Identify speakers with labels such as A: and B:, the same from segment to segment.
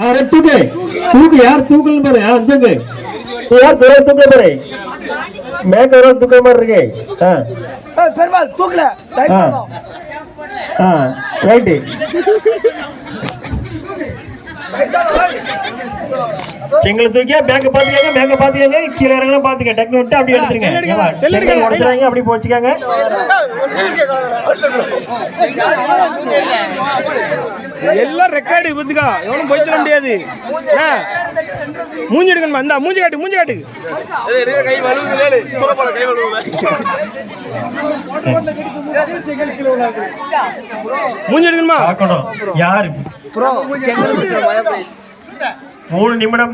A: ஆ red தூக்கு தூக்கு யார் தூக்கல பாரு ஆ தூக்கு நீ யார் பெரிய தூக்கல பாரு மேக்க ஒரு தூக்குற மாதிரி இருக்கு ஆ
B: பெருமாள் தூக்கல
A: ஆ ஆ ரைட்டு செங்கலை தூக்கியா பேக்க பாத்துக்கங்க பேக்க பாத்துக்கங்க. கீழே இறங்கலாம் பாத்துக்க டக்கு விட்டு அப்படியே எடுத்துருங்க. உடைச்சிடாதீங்க, அப்படியே போச்சுக்காங்க.
B: எல்லாம் ரெக்கார்டு பத்துக்கா எவனும் போய் சொல்ல முடியாது? மூஞ்சி எடுக்கணுமா? இந்தா மூஞ்சி காட்டு மூஞ்சி காட்டு.
C: கை வலுவுது தூரப்பட கை வலுவுது
B: மூஞ்சி எடுக்கணுமா
A: யாரு மூணு நிமிடம்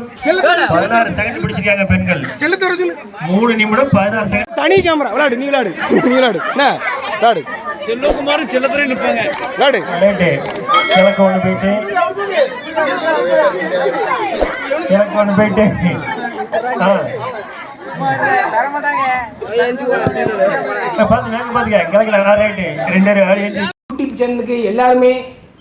A: பதினாறு செகண்ட் பிடிச்சிருக்காங்க பெண்கள்.
B: செல்ல தர சொல்லு.
A: மூணு நிமிடம் பதினாறு செகண்ட்
B: தனி கேமரா. விளையாடு நீ விளையாடு நீ விளையாடு என்ன? விளையாடு
D: செல்வகுமாரும் செல்லத்துறை நிற்பாங்க
B: விளையாடு
A: எனக்கு ஒன்று போயிட்டு. எனக்கு ஒன்று போயிட்டு. ஆ. பார்த்துக்க கிழக்கில் ரைட்டு ரெண்டு
E: யூடியூப் சேனலுக்கு எல்லாருமே